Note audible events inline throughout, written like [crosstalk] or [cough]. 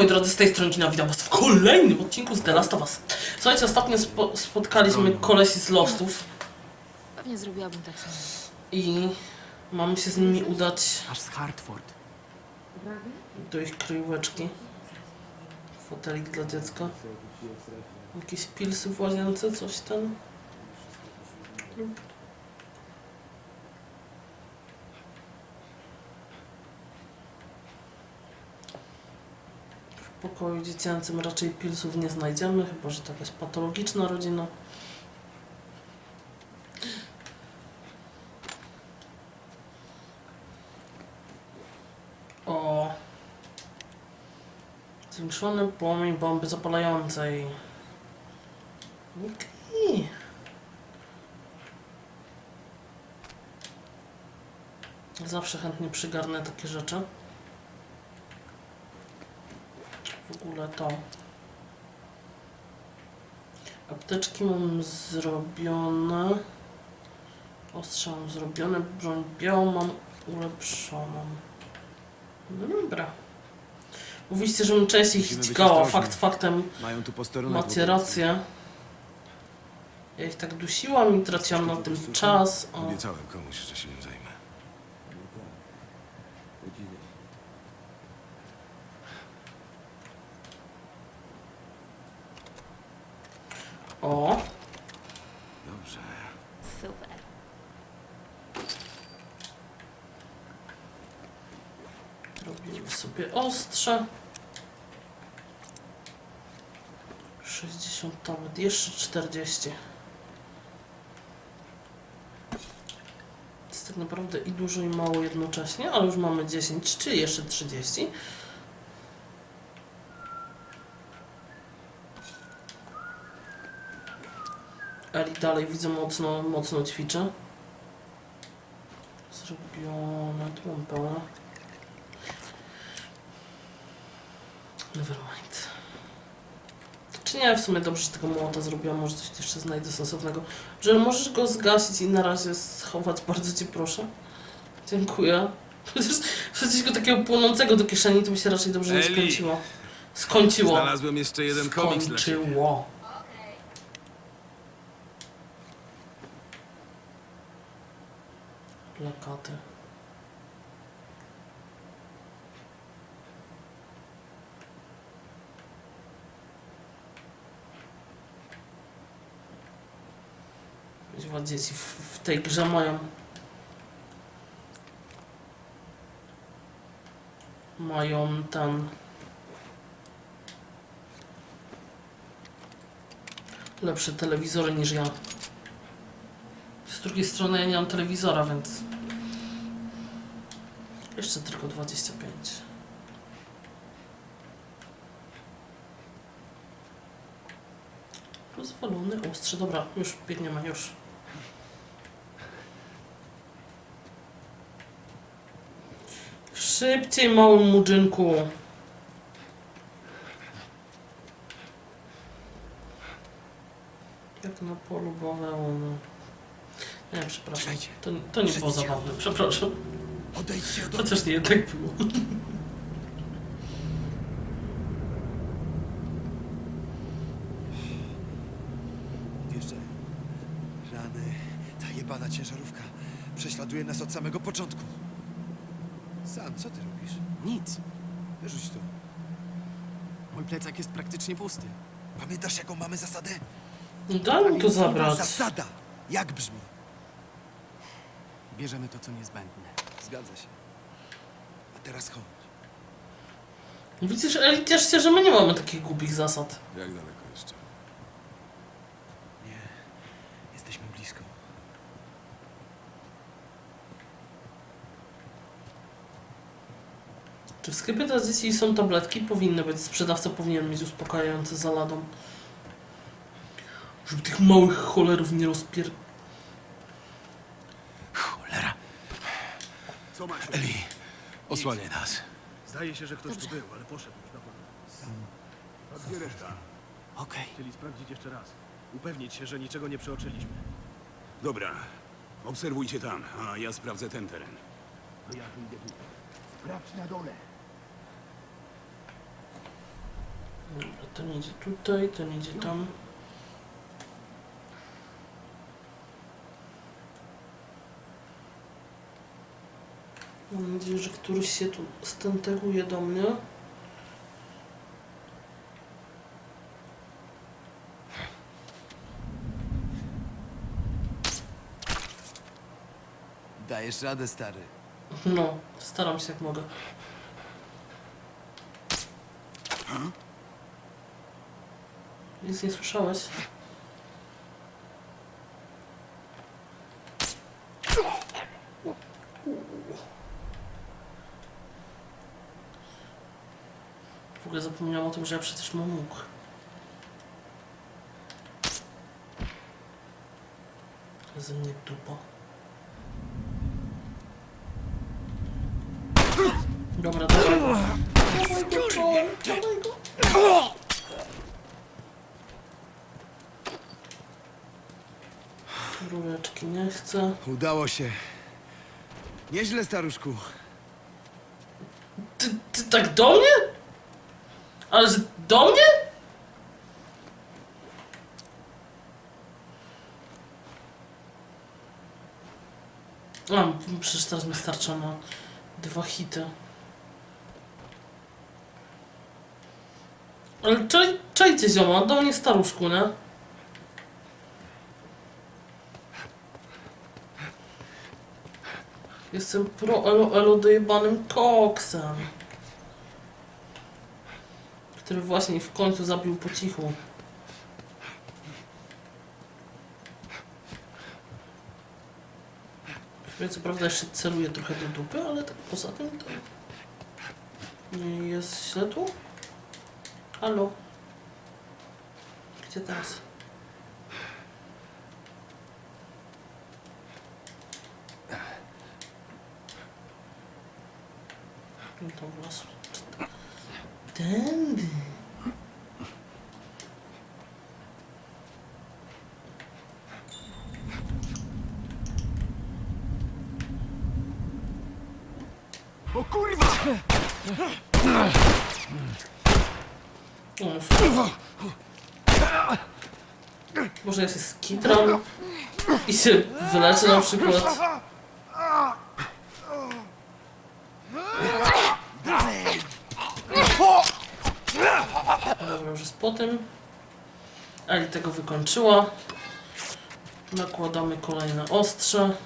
Moi drodzy, z tej strony Gina, witam was w kolejnym odcinku z The Last of Us. Słuchajcie, ostatnio spo spotkaliśmy kolesi z Lostów Pewnie zrobiłabym tak samo. i mamy się z nimi udać Aż z Hartford. do ich kryjóweczki. Fotelik dla dziecka. Jakieś pilsy w łazience, coś tam. W pokoju dziecięcym raczej pilsów nie znajdziemy, chyba że to jakaś patologiczna rodzina. O. Zwiększony płomień bomby zapalającej. Okej. Zawsze chętnie przygarnę takie rzeczy. W ogóle to. Apteczki mam zrobione. Ostrze mam zrobione. Broń białą mam ulepszoną. No dobra. Mówiliście, żebym częściej Musimy być ostrożni. Fakt faktem. Mają tu posterunek. Macie rację. Ja ich tak dusiłam i traciłam na tym czas. O. Obiecałem komuś, że się nim zajmę. O. Dobrze. Super. Robimy sobie ostrze. 60 nawet, jeszcze 40. Jest tak naprawdę i dużo i mało jednocześnie, ale już mamy 10, czy jeszcze 30. Eli dalej widzę mocno, mocno ćwiczę. Zrobione, pełne. Nevermind. Czy nie, w sumie dobrze, że tego młota zrobiłam, może coś jeszcze znajdę sensownego. Że możesz go zgasić i na razie schować, [laughs] bardzo cię proszę. Dziękuję. Chociaż wsadzić go takiego płonącego do kieszeni, to by się raczej dobrze nie Eli! skończyło. Skończyło. Znalazłem jeszcze jeden komiks dla ciebie. Skończyło. Plakaty. Kuźwa, dzieci w, w tej grze mają mają ten lepsze telewizory niż ja. Z drugiej strony ja nie mam telewizora, więc jeszcze tylko 25. Pozwolony ostrze. Dobra, już biegniemy, już. Szybciej, mały mudzynku. Jak na polu bawełny. Nie, przepraszam. Czekajcie. To, to nie było Wszyscy. zabawne, przepraszam. Odejdźcie od Chociaż nie jednak było. Odjeżdżaj. Rany. Ta jebana ciężarówka prześladuje nas od samego początku. Sam, co ty robisz? Nic. Wyrzuć to. Mój plecak jest praktycznie pusty. Pamiętasz, jaką mamy zasadę? Daj mi to zabrać. Zasada! Jak brzmi? Bierzemy to, co niezbędne. Zgadza się. A teraz chodź. Widzisz, Eli, ciesz się, że my nie mamy takich głupich zasad. Jak daleko jeszcze? Nie. Jesteśmy blisko. Czy w sklepie dzieci są tabletki? Powinny być. Sprzedawca powinien mieć uspokajające za ladą. Żeby tych małych cholerów nie rozpier... Cholera. Co masz? Eli, nas. Zdaje się, że ktoś tu był, ale poszedł już na pewno. A gdzie reszta? Okej. Chcieli sprawdzić jeszcze raz. Upewnić się, że niczego nie przeoczyliśmy. Dobra. Obserwujcie tam, a ja sprawdzę ten teren. A ja wyjdę tu. Sprawdź na dole. Dobra, ten idzie tutaj, ten idzie tam. Mam nadzieję, że któryś się tu stenteguje do mnie. Dajesz radę, stary. No, staram się jak mogę. Nic nie słyszałeś? W ogóle zapomniałam o tym, że ja przecież mam łuk. Ze mnie dupa. Dobra, dawaj. Dawaj go, Joel, dawaj go. Rureczki nie chcę. Udało się. Nieźle, staruszku. Ty, ty tak do mnie? Ale że do mnie? A, przecież teraz mi starcza na dwa hity. Ale czaj, czajcie zioma, do mnie staruszku, nie? Jestem pro elo elo dojebanym koksem. Który właśnie w końcu zabił po cichu. Co prawda jeszcze celuję trochę do dupy, ale tak poza tym to... Nie jest źle tu? Halo? Gdzie teraz? No to. Tędy. O kurwa! O, super. Może ja się skitram i się wyleczę na przykład. Dobra, już jest po tym. Ali tego wykończyła. Nakładamy kolejne ostrze.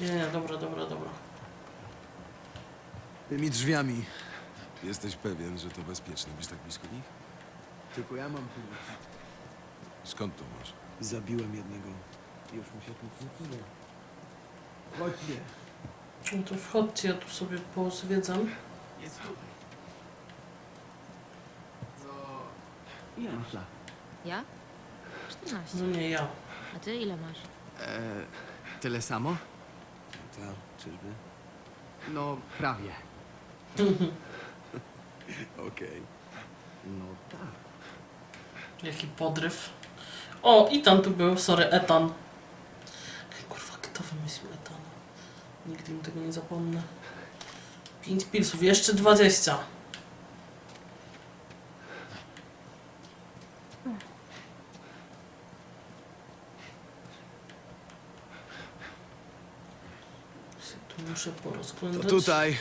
Nie, nie, dobra, dobra, dobra. Tymi drzwiami. Jesteś pewien, że to bezpieczne być tak blisko nich? Tylko ja mam tyle. Skąd to masz? Zabiłem jednego. Już mu się tu nie Chodźcie. No to wchodźcie, ja tu sobie pozwiedzam. Jest tutaj. Co? Ile masz lat? Ja? 14. No nie ja. A ty ile masz? E, tyle samo? Tak, czyżby? No, prawie. [laughs] Okej. No tak. Jaki podryw. O, Itan tu był, sorry, Etan. Kurwa, kto wymyślił Etana? Nigdy mi tego nie zapomnę. 5 pilsów, jeszcze 20. Się Tu muszę To porozglądać. tutaj.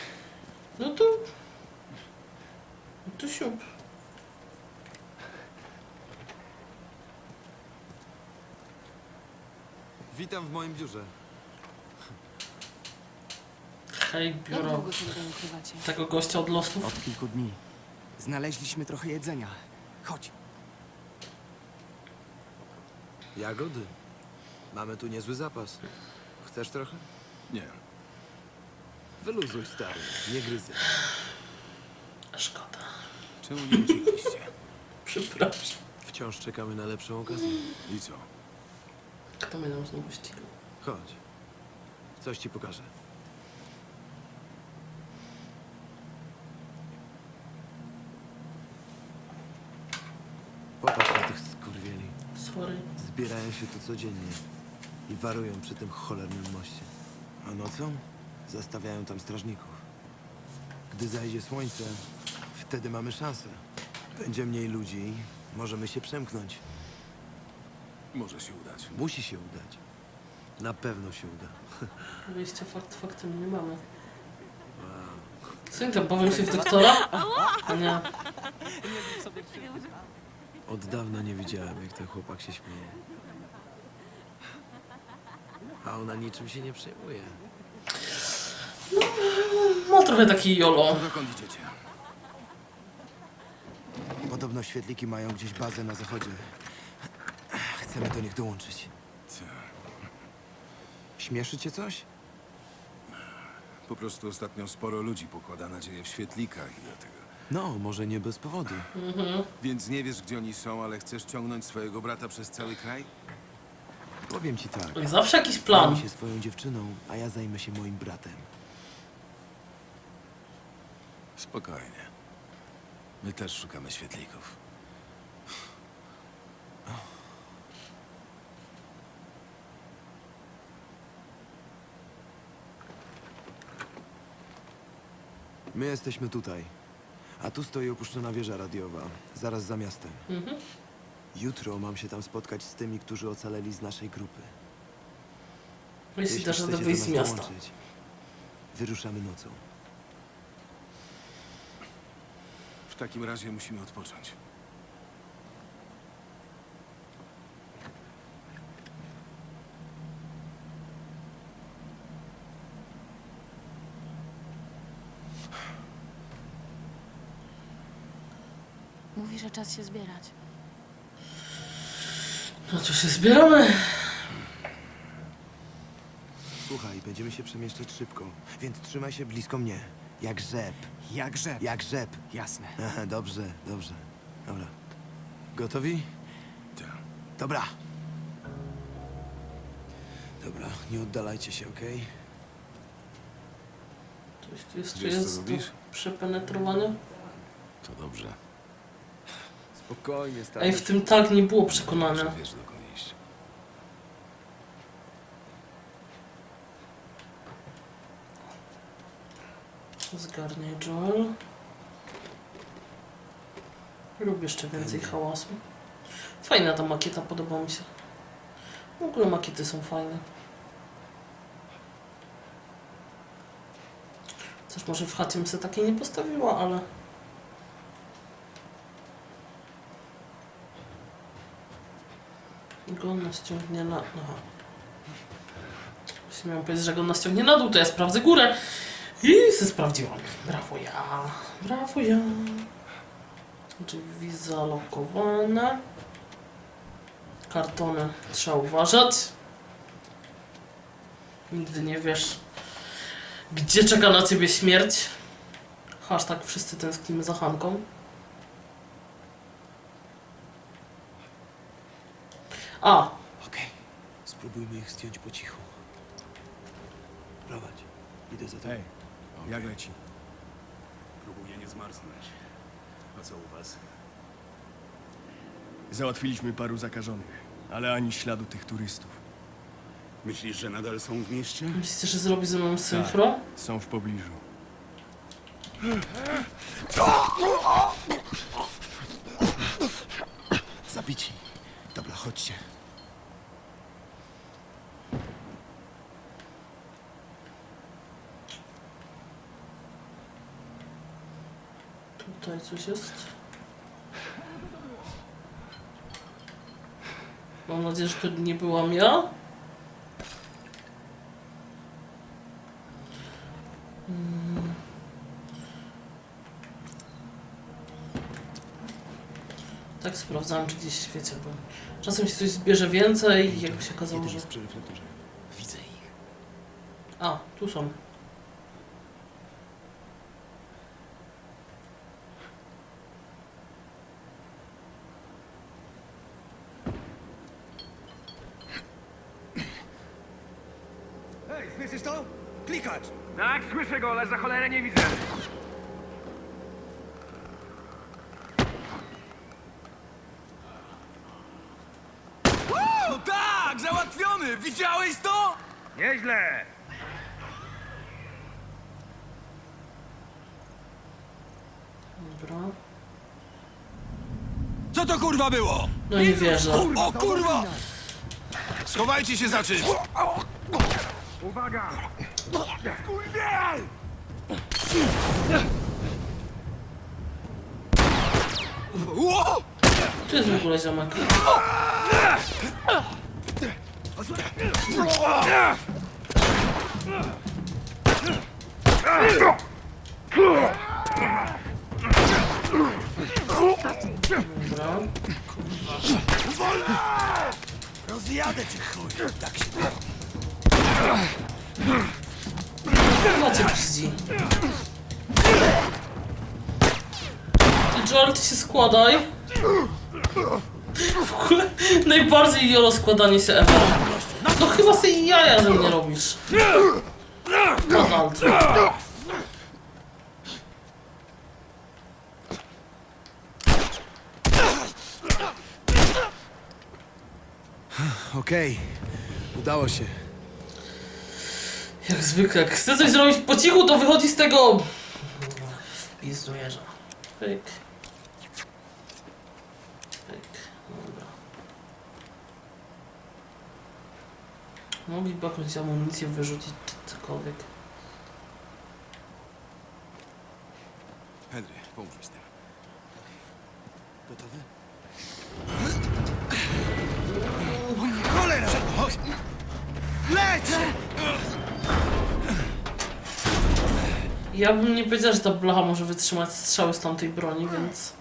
No to... No to siup. Witam w moim biurze. Hej, Jak biuro. długo się tutaj ukrywacie? Tego gościa od losów. Od kilku dni. Znaleźliśmy trochę jedzenia. Chodź. Jagody. Mamy tu niezły zapas. Chcesz trochę? Nie. Wyluzuj, stary. Nie gryzy. Szkoda. Czemu nie uciekliście? [laughs] Przepraszam. Wciąż czekamy na lepszą okazję. I co? Kto mnie tam znowu ścigał? Chodź. Coś ci pokażę. Popatrz na tych skurwieli. Sorry. Zbierają się tu codziennie i warują przy tym cholernym moście. A nocą zastawiają tam strażników. Gdy zajdzie słońce, wtedy mamy szansę. Będzie mniej ludzi, możemy się przemknąć. Może się udać. Musi się udać. Na pewno się uda. [laughs] Wyjście fakt faktem nie mamy. Co im tam powiem się w doktora? A [laughs] nie. Od dawna nie widziałem, jak ten chłopak się śmieje. A ona niczym się nie przejmuje. Ma trochę taki jolo. Dokąd idziecie? Podobno świetliki mają gdzieś bazę na zachodzie. Chcemy do nich dołączyć. Co? Śmieszy cię coś? Po prostu ostatnio sporo ludzi pokłada nadzieję w świetlikach i dlatego. No, może nie bez powodu. Więc nie wiesz, gdzie oni są, ale chcesz ciągnąć swojego brata przez cały kraj? Powiem ci tak. Zawsze jakiś plan. Zajmij się swoją dziewczyną, a ja zajmę się moim bratem. Spokojnie. My też szukamy świetlików. My jesteśmy tutaj. A tu stoi opuszczona wieża radiowa, zaraz za miastem. Mhm. Jutro mam się tam spotkać z tymi, którzy ocaleli z naszej grupy. Jeśli dasz radę chcecie wyjść do z nas miasta. dołączyć, wyruszamy nocą. W takim razie musimy odpocząć. Mówi, że czas się zbierać. No to się zbieramy. Słuchaj, będziemy się przemieszczać szybko, więc trzymaj się blisko mnie. Jak rzep. Jak rzep. Jak rzep. Jasne. [laughs] Aha, dobrze, dobrze. Dobra. Gotowi? Tak. Dobra. Dobra, nie oddalajcie się, okej? Coś tu jeszcze Wiesz, co jest do robisz? przepenetrowania. To dobrze. Spokojnie, stary. Ej, w tym tak nie było przekonania. Wiesz, dokąd iść. Zgarniaj Joel. Lubię jeszcze więcej hałasu. Fajna ta makieta, podoba mi się. W ogóle makiety są fajne. Coś może w chacie bym sobie takiej nie postawiła, ale... Go na ściągnie na... Aha. Jeśli miałam powiedzieć, że na dół, to ja sprawdzę górę. I se sprawdziłam. Brawo ja. Brawo ja. Drzwi zalokowane. Kartony trzeba uważać. Nigdy nie wiesz, gdzie czeka na ciebie śmierć. Hashtag wszyscy tęsknimy za Hanką. A, Okej. Spróbujmy ich zdjąć po cichu. Prowadź. Idę za tobą. Hej, jak leci? Próbuję nie zmarznąć. A co u was? Załatwiliśmy paru zakażonych, ale ani śladu tych turystów. Myślisz, że nadal są w mieście? myślicie, że zrobi ze mną synchro? Są w pobliżu. Zabici. Dobra, chodźcie. Tutaj coś jest. Mam nadzieję, że to nie byłam ja. Mm. Tak sprawdzałam, czy gdzieś świecie, bo czasem się coś zbierze więcej i jakby się okazało, że... Widzę ich. A, tu są. Tak, słyszę go, ale za cholerę nie widzę. No tak, załatwiony! Widziałeś to? Nieźle! Dobra. Co to kurwa było? No nie wierzę. O kurwa! Schowajcie się za czymś! Uwaga! Ło! Tu jest w ogóle ziomek. Dobra. Rozjadę cię, chuj! Tak się Chyba cię brzydzi. Joel, ty się składaj. W ogóle najbardziej jolo składanie się Ewa. No chyba sobie jaja ze mnie robisz. Nadal. Okej, udało się. Jak zwykle, jak chce coś zrobić po cichu, to wychodzi z tego... Wpizdujesz. Pyk. Pyk. Dobra. Mogliby jakąś amunicję wyrzucić, czy cokolwiek. Henry, pomóż mi z tym. Gotowy? Cholera! Chodź! Leć! Ja bym nie powiedziała, że ta blacha może wytrzymać strzały z tamtej broni, więc...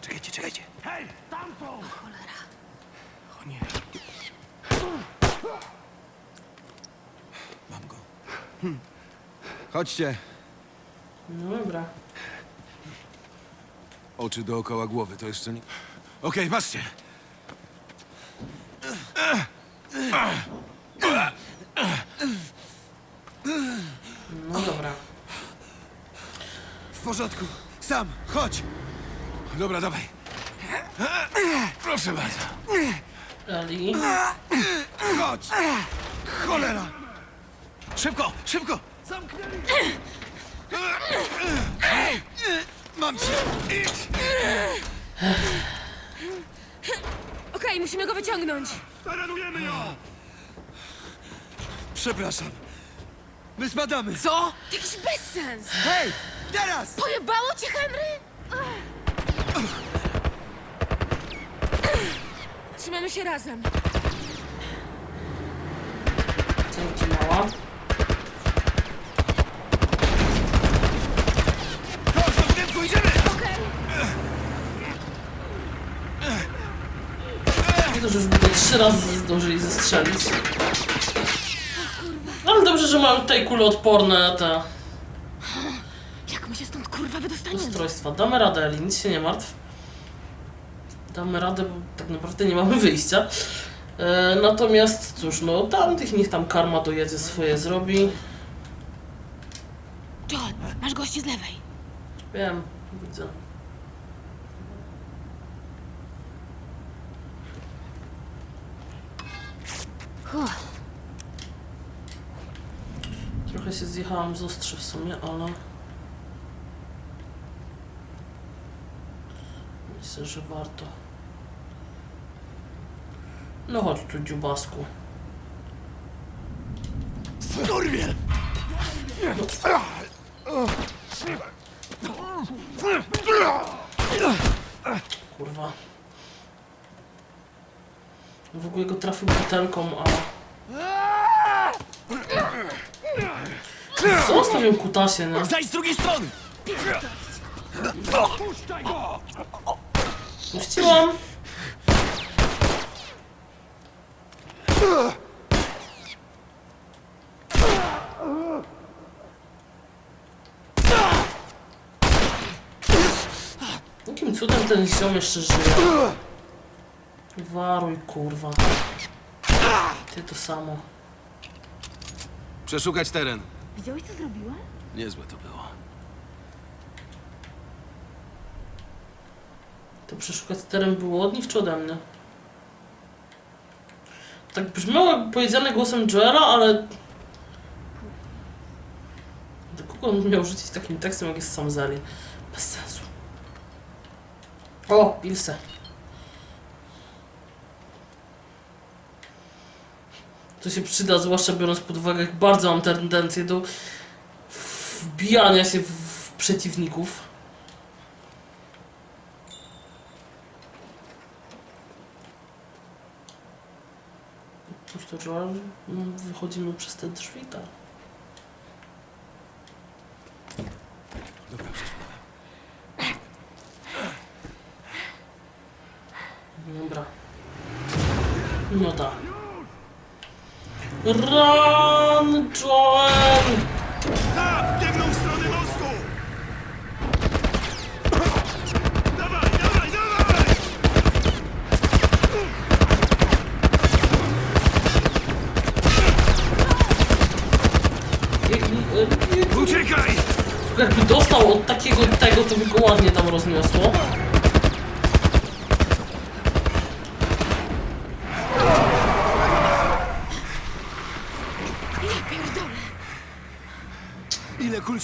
Czekajcie, czekajcie. O nie. Mam go. Chodźcie. No dobra. Oczy dookoła głowy, to jeszcze nie... Okej, patrzcie! No dobra. W porządku. Sam, chodź. Dobra, dawaj. Proszę bardzo. Chodź. Cholera! Szybko, szybko! Mam cię. Okej, musimy go wyciągnąć. Taranujemy ją! Przepraszam. My spadamy. Co? Jakiś bezsens! Hej! Teraz! Pojebało cię, Henry? Trzymamy się razem. Dzięki mała. Chodź do budynku, idziemy! Nie to, że już by go trzy razy zdążyli zestrzelić. Dobrze, że mam tutaj kuloodporne te Jak my się stąd kurwa wydostaniemy? ustrojstwa. Damy radę, Eli, nic się nie martw. Damy radę, bo tak naprawdę nie mamy wyjścia. E, natomiast cóż, no tamtych niech tam karma dojedzie swoje zrobi. John, masz gości z lewej. Wiem, widzę. Trochę się zjechałam z ostrzy w sumie, ale... Myślę, że warto. No chodź tu, dziubasku. Skurwiel! Kurwa. W ogóle go trafił butelką, a... Zostaw ją kutasie, nie? Zajdź z drugiej strony! Puściłam. Jakim cudem ten ziom jeszcze żyje? Waruj, kurwa. Ty to samo. Przeszukać teren. Widziałeś, co zrobiła? Niezłe to było. To przeszukać teren było od nich czy ode mnie? Tak brzmiało jakby powiedziane głosem Joela, ale... Do kogo on miał rzucić takim tekstem, jak jest sam Zali? Bez sensu. O, Pilse. To się przyda, zwłaszcza biorąc pod uwagę, jak bardzo mam tendencję do wbijania się w przeciwników. Joel? No, Wychodzimy przez te drzwi, tak. Dobra. Dobra. No tak. Run, Joel!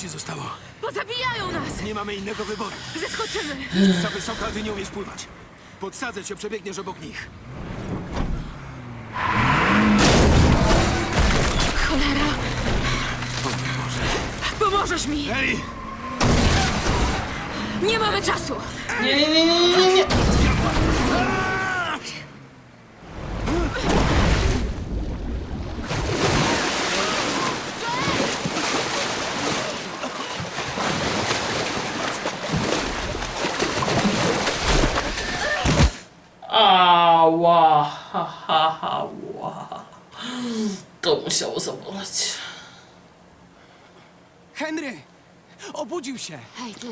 Ci zostało? Pozabijają nas! Nie mamy innego wyboru. Zeskoczymy! Za wysoko, a ty nie umiesz pływać. Podsadzę cię, przebiegniesz obok nich. Cholera! Pomożesz mi! Ej! Nie mamy czasu! Nie, nie, nie, nie, nie, nie. Obudził się! Hej, ty!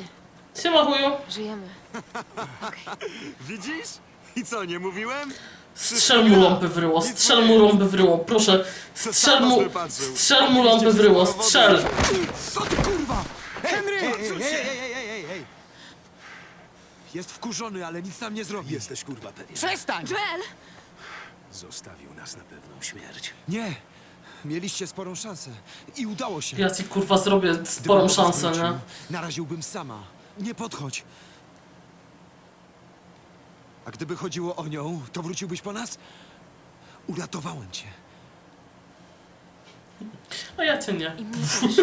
Siema chuju. Żyjemy. [laughs] Widzisz? I co, nie mówiłem? Strzel mu lampy w ryło, strzel mu lampy w ryło, proszę. Strzel mu, strzel mu lampy w ryło, strzel. Co ty kurwa? Henry! Ej, ej, ej, ej! Jest wkurzony, ale nic nam nie zrobi. Jesteś kurwa pewien. Przestań! Joel! Zostawił nas na pewną śmierć. Nie. Mieliście sporą szansę. I udało się. Ja ci kurwa zrobię Gdybym sporą po was szansę, nie? Naraziłbym sama. Nie podchodź. A gdyby chodziło o nią, to wróciłbyś po nas? Uratowałem cię. A ja cię nie. I mnie też.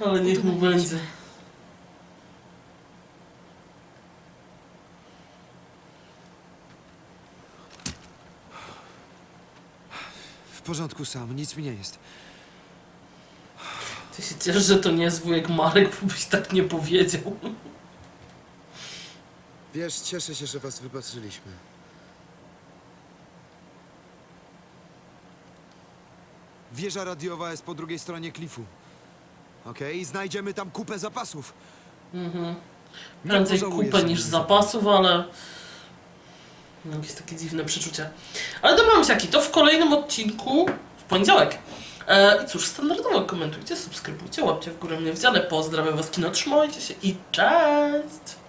[laughs] Ale niech mu będzie. Porządku sam, nic mi nie jest. Ty się ciesz, że to nie jest wujek Marek, bo byś tak nie powiedział. Wiesz, cieszę się, że was wypatrzyliśmy. Wieża radiowa jest po drugiej stronie klifu. Okej, znajdziemy tam kupę zapasów. Mhm. Nie Prędzej pożałujesz, kupę niż zapasów, ale... Mam jakieś takie dziwne przeczucia. Ale dobra, myślaki, to w kolejnym odcinku, w poniedziałek. E, I cóż, standardowo komentujcie, subskrybujcie, łapcie w górę mnie w. Pozdrawiam was, kino, trzymajcie się i cześć!